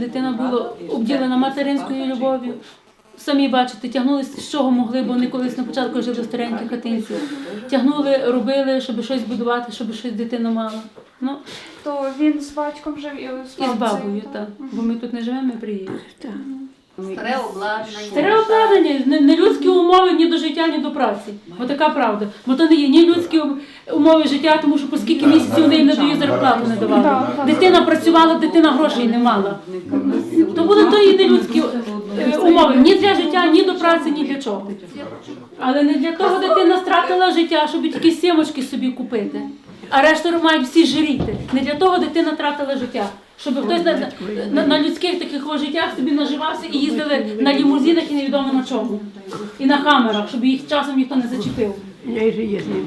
Дитина була обділена материнською любов'ю. Самі бачите, тягнулися з чого могли, бо вони колись на початку жили в старенькій хатинці. Тягнули, робили, щоб щось будувати, щоб щось дитина мала. Ну, То він з батьком жив і з і з бабою, так. Бо ми тут не живемо, ми приїхали. Старе обладнання. Старе обладнання, не, не людські умови ні до життя, ні до праці. Бо така правда. Бо то не є ні людські умови життя, тому що по скільки місяців неї не дає зарплату не давали. Дитина працювала, дитина грошей не мала. То були то і не людські е, умови ні для життя, ні до праці, ні для чого. Але не для того дитина стратила життя, щоб тільки сімочки собі купити. А решту мають всі жиріти. Не для того дитина тратила життя. Щоб хтось на, на, на людських таких о життях собі наживався і їздили на лімузинах і невідомо на чому. І на хамерах, щоб їх часом ніхто не зачепив. Я і є з ним.